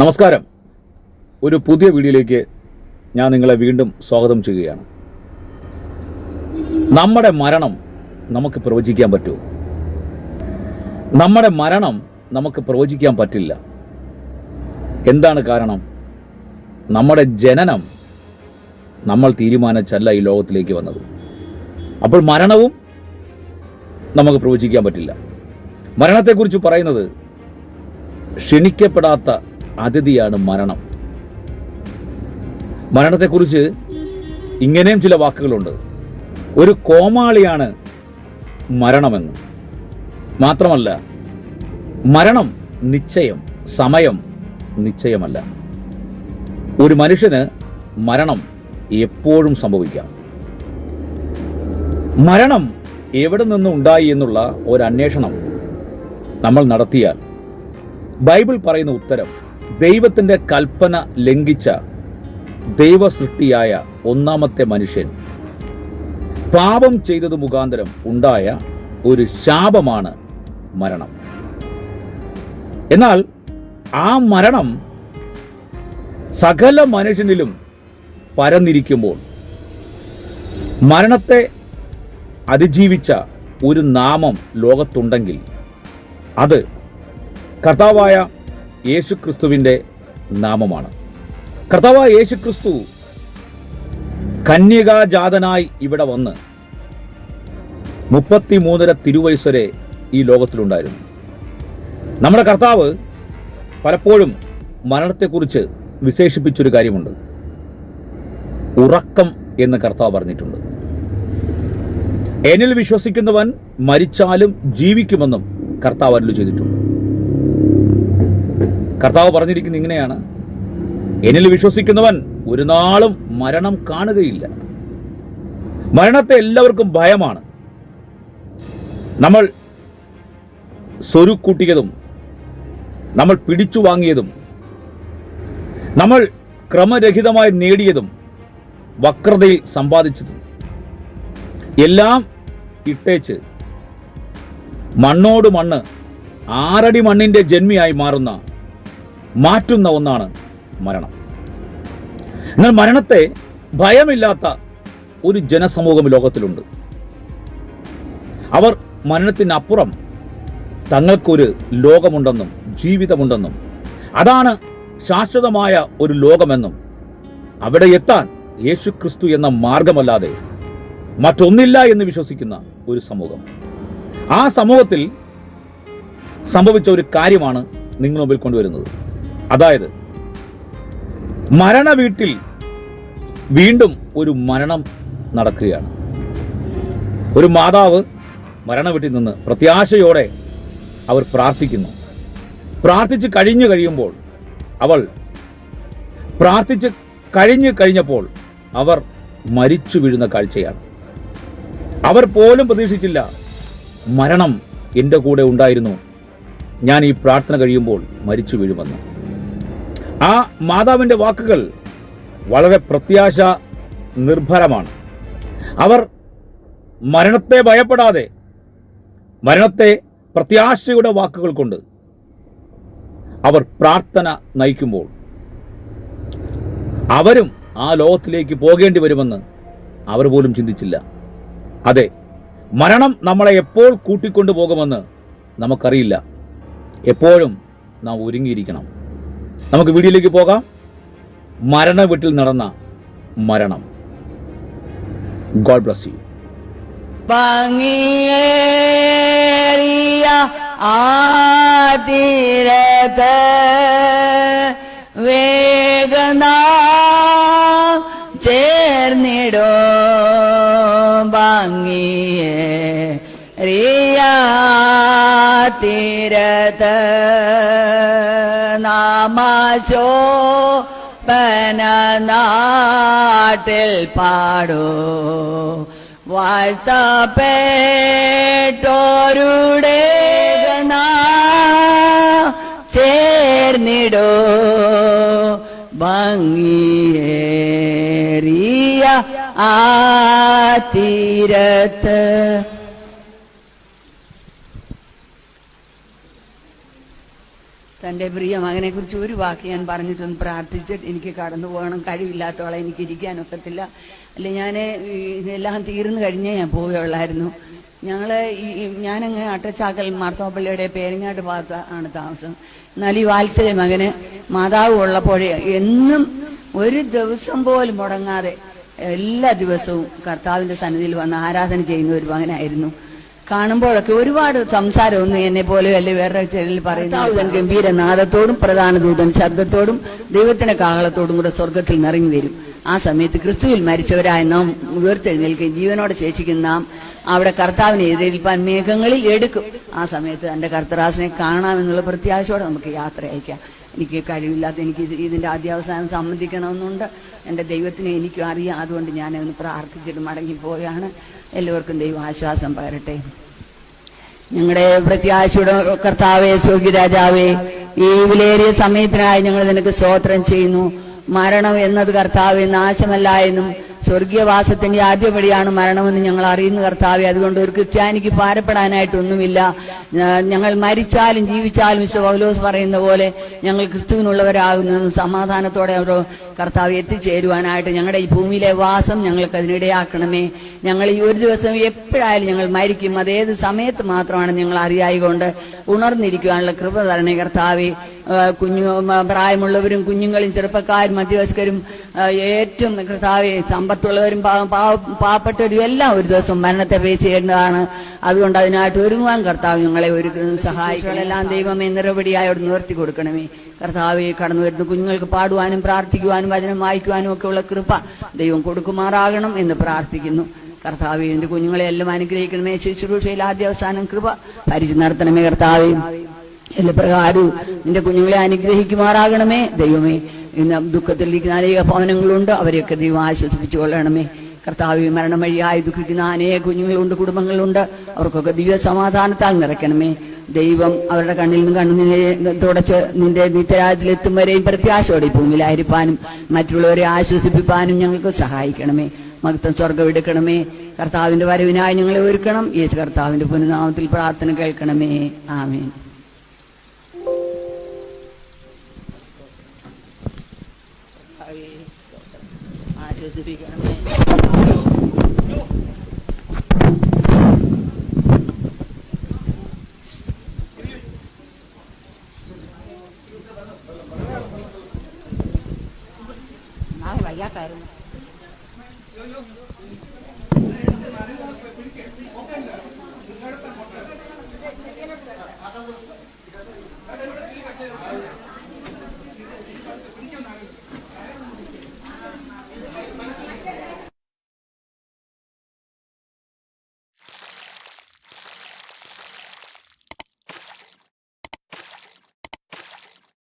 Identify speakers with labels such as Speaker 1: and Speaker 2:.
Speaker 1: നമസ്കാരം. ഒരു പുതിയ വീഡിയോയിലേക്ക് ഞാൻ നിങ്ങളെ വീണ്ടും സ്വാഗതം ചെയ്യുകയാണ്. നമ്മുടെ മരണം നമുക്ക് പ്രവചിക്കാൻ പറ്റുമോ നമ്മുടെ മരണം നമുക്ക് പ്രവചിക്കാൻ പറ്റില്ല. എന്താണ് കാരണം? നമ്മുടെ ജനനം നമ്മൾ തീരുമാനിച്ചല്ല ഈ ലോകത്തിലേക്ക് വന്നത്. അപ്പോൾ മരണവും നമുക്ക് പ്രവചിക്കാൻ പറ്റില്ല. മരണത്തെക്കുറിച്ച് പറയുന്നത് ക്ഷണിക്കപ്പെടാത്ത അതിഥിയാണ് മരണം. മരണത്തെക്കുറിച്ച് ഇങ്ങനെയും ചില വാക്കുകളുണ്ട്. ഒരു കോമാളിയാണ് മരണമെന്ന്. മാത്രമല്ല മരണം നിശ്ചയം സമയം നിശ്ചയമല്ല. ഒരു മനുഷ്യന് മരണം എപ്പോഴും സംഭവിക്കാം. മരണം എവിടെ നിന്ന് ഉണ്ടായി എന്നുള്ള ഒരു അന്വേഷണം നമ്മൾ നടത്തിയാൽ ബൈബിൾ പറയുന്ന ഉത്തരം ദൈവത്തിന്റെ കൽപ്പന ലംഘിച്ച ദൈവസൃഷ്ടിയായ ഒന്നാമത്തെ മനുഷ്യൻ. പാപം ചെയ്തത് മുഖാന്തരം ഉണ്ടായ ഒരു ശാപമാണ് മരണം. എന്നാൽ ആ മരണം സകല മനുഷ്യനിലും പരന്നിരിക്കുമ്പോൾ മരണത്തെ അതിജീവിച്ച ഒരു നാമം ലോകത്തുണ്ടെങ്കിൽ അത് കർത്താവായ യേശുക്രിസ്തുവിന്റെ നാമമാണ്. കർത്താവ് യേശുക്രിസ്തു കന്യകാജാതനായി ഇവിടെ വന്ന് മുപ്പത്തിമൂന്നര തിരുവയസ്സരെ ഈ ലോകത്തിലുണ്ടായിരുന്നു. നമ്മുടെ കർത്താവ് പലപ്പോഴും മരണത്തെക്കുറിച്ച് വിശേഷിപ്പിച്ചൊരു കാര്യമുണ്ട്. ഉറക്കം എന്ന് കർത്താവ് പറഞ്ഞിട്ടുണ്ട്. എന്നിൽ വിശ്വസിക്കുന്നവൻ മരിച്ചാലും ജീവിക്കുമെന്നും കർത്താവ് അരുളി ചെയ്തിട്ടുണ്ട്. കർത്താവ് പറഞ്ഞിരിക്കുന്നത് ഇങ്ങനെയാണ്. എന്നിൽ വിശ്വസിക്കുന്നവൻ ഒരു നാളും മരണം കാണുകയില്ല. മരണത്തെ എല്ലാവർക്കും ഭയമാണ്. നമ്മൾ സ്വരുക്കൂട്ടിയതും നമ്മൾ പിടിച്ചു വാങ്ങിയതും നമ്മൾ ക്രമരഹിതമായി നേടിയതും വക്രതയിൽ സമ്പാദിച്ചതും എല്ലാം ഇട്ടേച്ച് മണ്ണോട് മണ്ണ് ആറടി മണ്ണിന്റെ ജന്മിയായി മാറുന്ന മാറ്റുന്ന ഒന്നാണ് മരണം. എന്നാൽ മരണത്തെ ഭയമില്ലാത്ത ഒരു ജനസമൂഹം ലോകത്തിലുണ്ട്. അവർ മരണത്തിനപ്പുറം തങ്ങൾക്കൊരു ലോകമുണ്ടെന്നും ജീവിതമുണ്ടെന്നും അതാണ് ശാശ്വതമായ ഒരു ലോകമെന്നും അവിടെ എത്താൻ യേശു ക്രിസ്തു എന്ന മാർഗമല്ലാതെ മറ്റൊന്നില്ല എന്ന് വിശ്വസിക്കുന്ന ഒരു സമൂഹം. ആ സമൂഹത്തിൽ സംഭവിച്ച ഒരു കാര്യമാണ് നിങ്ങൾ മുമ്പിൽ കൊണ്ടുവരുന്നത്. അതായത് മരണ വീട്ടിൽ വീണ്ടും ഒരു മരണം നടക്കുകയാണ്. ഒരു മാതാവ് മരണ വീട്ടിൽ നിന്ന് പ്രത്യാശയോടെ അവർ പ്രാർത്ഥിക്കുന്നു. പ്രാർത്ഥിച്ച് കഴിഞ്ഞു കഴിയുമ്പോൾ അവൾ പ്രാർത്ഥിച്ച് കഴിഞ്ഞു കഴിഞ്ഞപ്പോൾ അവർ മരിച്ചു വീഴുന്ന കാഴ്ചയാണ്. അവർ പോലും പ്രതീക്ഷിച്ചില്ല മരണം എന്റെ കൂടെ ഉണ്ടായിരുന്നു. ഞാൻ ഈ പ്രാർത്ഥന കഴിയുമ്പോൾ മരിച്ചു വീഴുമെന്ന്. ആ മാതാവിന്റെ വാക്കുകൾ വളരെ പ്രത്യാശ നിർഭരമാണ്. അവർ മരണത്തെ ഭയപ്പെടാതെ മരണത്തെ പ്രത്യാശയുടെ വാക്കുകൾ കൊണ്ട് അവർ പ്രാർത്ഥന നയിക്കുമ്പോൾ അവരും ആ ലോകത്തിലേക്ക് പോകേണ്ടി വരുമെന്ന് അവർ പോലും ചിന്തിച്ചില്ല. അതെ മരണം നമ്മളെ എപ്പോൾ കൂട്ടിക്കൊണ്ടു പോകുമെന്ന് നമുക്കറിയില്ല. എപ്പോഴും നാം ഒരുങ്ങിയിരിക്കണം. നമുക്ക് വീഡിയോയിലേക്ക് പോകാം. മരണ വീട്ടിൽ നടന്ന മരണം. ഗോഡ് ബ്ലസ് യു
Speaker 2: ഭംഗിയേറിയ ആതിരത് വേഗന ചേർന്നിടോ. ഭംഗിയേറിയ പന നാട്ടിൽ പാടോ. വാഴ്ത്തപ്പെട്ടോരുടെ ചേർന്നിടോ. ഭംഗിയേറിയ ആ തീരത്ത് തന്റെ പ്രിയ മകനെ കുറിച്ച് ഒരു വാക്ക് ഞാൻ പറഞ്ഞിട്ടൊന്ന് പ്രാർത്ഥിച്ചിട്ട് എനിക്ക് കടന്നു പോകണം. കഴിവില്ലാത്തോളം എനിക്ക് ഇരിക്കാൻ ഒക്കത്തില്ല. അല്ലെ ഞാൻ ഇതെല്ലാം തീർന്നു കഴിഞ്ഞേ ഞാൻ പോവുകയുള്ളായിരുന്നു. ഞങ്ങൾ ഈ- ഞാനങ്ങ് അട്ടച്ചാക്കൽ മാർത്തോപ്പള്ളിയുടെ പേരങ്ങാട്ട് ഭാഗത്ത് ആണ് താമസം. എന്നാൽ ഈ വാത്സല്യ മകന് മാതാവ് ഉള്ളപ്പോഴേ എന്നും ഒരു ദിവസം പോലും മുടങ്ങാതെ എല്ലാ ദിവസവും കർത്താവിന്റെ സന്നിധിയിൽ വന്ന് ആരാധന ചെയ്യുന്ന ഒരു മകനായിരുന്നു. കാണുമ്പോഴൊക്കെ ഒരുപാട് സംസാരമൊന്നും എന്നെ പോലെ അല്ലെ വേറെ ചെല്ലിൽ പറയുന്ന ഗംഭീര നാദത്തോടും പ്രധാന ദൂതൻ ശബ്ദത്തോടും ദൈവത്തിന്റെ കാഹളത്തോടും കൂടെ സ്വർഗത്തിൽ നിറങ്ങി വരും. ആ സമയത്ത് ക്രിസ്തുവിൽ മരിച്ചവരായ നാം ഉയർത്തെഴുന്നേൽക്കുകയും ജീവനോടെ ശേഷിക്കുന്ന നാം അവിടെ കർത്താവിനെ എതിരേൽപ്പാൻ മേഘങ്ങളിൽ എടുക്കും. ആ സമയത്ത് തന്റെ കർത്തരാസിനെ കാണാമെന്നുള്ള പ്രത്യാശയോടെ നമുക്ക് യാത്ര അയക്കാം എനിക്ക് കഴിവില്ലാത്ത എനിക്ക് ഇതിന്റെ ആദ്യാവസാനം സംബന്ധിക്കണമെന്നുണ്ട് എന്റെ ദൈവത്തിനെ എനിക്കും അറിയാം. അതുകൊണ്ട് ഞാൻ ഒന്ന് പ്രാർത്ഥിച്ചിട്ട് മടങ്ങിപ്പോവുകയാണ് എല്ലാവർക്കും ദൈവം ആശ്വാസം പകരട്ടെ. ഞങ്ങളുടെ പ്രത്യാശയുടെ കർത്താവേ സ്വർഗി രാജാവേ ഈ വിലയേറിയ സമയത്തിനായി ഞങ്ങൾ നിനക്ക് സ്തോത്രം ചെയ്യുന്നു. മരണം എന്നത് കർത്താവെ നാശമല്ല എന്നും സ്വർഗീയവാസത്തിന്റെ ആദ്യപടിയാണ് മരണമെന്ന് ഞങ്ങൾ അറിയുന്ന കർത്താവെ. അതുകൊണ്ട് ഒരു ക്രിസ്ത്യാനിക്ക് ഭാരപ്പെടാനായിട്ടൊന്നുമില്ല. ഞാ- ഞങ്ങൾ മരിച്ചാലും ജീവിച്ചാലും വിശ്വ പൗലോസ് പറയുന്ന പോലെ ഞങ്ങൾ ക്രിസ്തുവിനുള്ളവരാകുന്നു സമാധാനത്തോടെ അവർ കർത്താവ് എത്തിച്ചേരുവാനായിട്ട് ഞങ്ങളുടെ ഈ ഭൂമിയിലെ വാസം ഞങ്ങൾക്ക് അതിനിടയാക്കണമേ. ഞങ്ങൾ ഈ ഒരു ദിവസം എപ്പോഴായാലും ഞങ്ങൾ മരിക്കും. അതേത് സമയത്ത് മാത്രമാണ് ഞങ്ങൾ അറിയായി കൊണ്ട് ഉണർന്നിരിക്കുവാനുള്ള കൃപ തരണേ കർത്താവെ. കുഞ്ഞു പ്രായമുള്ളവരും കുഞ്ഞുങ്ങളും ചെറുപ്പക്കാരും മധ്യവയസ്കരും ഏറ്റവും കർത്താവെ സമ്പത്തുള്ളവരും പാവപ്പെട്ടവരും എല്ലാം ഒരു ദിവസം മരണത്തെ ഫേസ് ചെയ്യേണ്ടതാണ്. അതുകൊണ്ട് അതിനായിട്ട് ഒരുങ്ങുവാൻ കർത്താവ് ഞങ്ങളെ ഒരു സഹായികളെല്ലാം ദൈവമേ നിറപടിയായോട് നിവർത്തി കൊടുക്കണമേ. കർത്താവെ കടന്നു വരുന്ന കുഞ്ഞുങ്ങൾക്ക് പാടുവാനും പ്രാർത്ഥിക്കുവാനും വചനം വായിക്കുവാനും ഒക്കെയുള്ള കൃപ ദൈവം കൊടുക്കുമാറാകണം എന്ന് പ്രാർത്ഥിക്കുന്നു. കർത്താവെ എന്റെ കുഞ്ഞുങ്ങളെ എല്ലാം അനുഗ്രഹിക്കണമേ. ശുശ്രൂഷയിൽ ആദ്യ അവസാനം കൃപ ഭരിച്ചു നടത്തണമേ കർത്താവെ. എല്ലാ പ്രകാരവും നിന്റെ കുഞ്ഞുങ്ങളെ അനുഗ്രഹിക്കുമാറാകണമേ. ദൈവമേ ഇന്ന് ദുഃഖത്തിലിരിക്കുന്ന അനേക ഭവനങ്ങളുണ്ട്. അവരെയൊക്കെ ദൈവം ആശ്വസിപ്പിച്ചു കൊള്ളണമേ. കർത്താവ് മരണം വഴിയായി ദുഃഖിക്കുന്ന അനേക കുഞ്ഞുങ്ങളുണ്ട് കുടുംബങ്ങളുണ്ട്. അവർക്കൊക്കെ ദിവ്യ സമാധാനത്താൽ നിറയ്ക്കണമേ. ദൈവം അവരുടെ കണ്ണിൽ നിന്ന് കണ്ണിനെ തുടച്ച് നിന്റെ നിത്യരാജ്യത്തിലെത്തും വരെയും പ്രത്യാശയോടെ ഭൂമിയിലായിരിക്കാനും മറ്റുള്ളവരെ ആശ്വസിപ്പിക്കാനും ഞങ്ങൾക്ക് സഹായിക്കണമേ. മകത്വം സ്വർഗം എടുക്കണമേ. കർത്താവിന്റെ വരവിനായി ഞങ്ങളെ ഒരുക്കണം. യേശു കർത്താവിന്റെ പുനനാമത്തിൽ പ്രാർത്ഥന കേൾക്കണമേ. ആമേൻ. ആശ്വസിപ്പിക്കണമേ നാളെ വയ്യാത്തായിരുന്നു
Speaker 3: ആ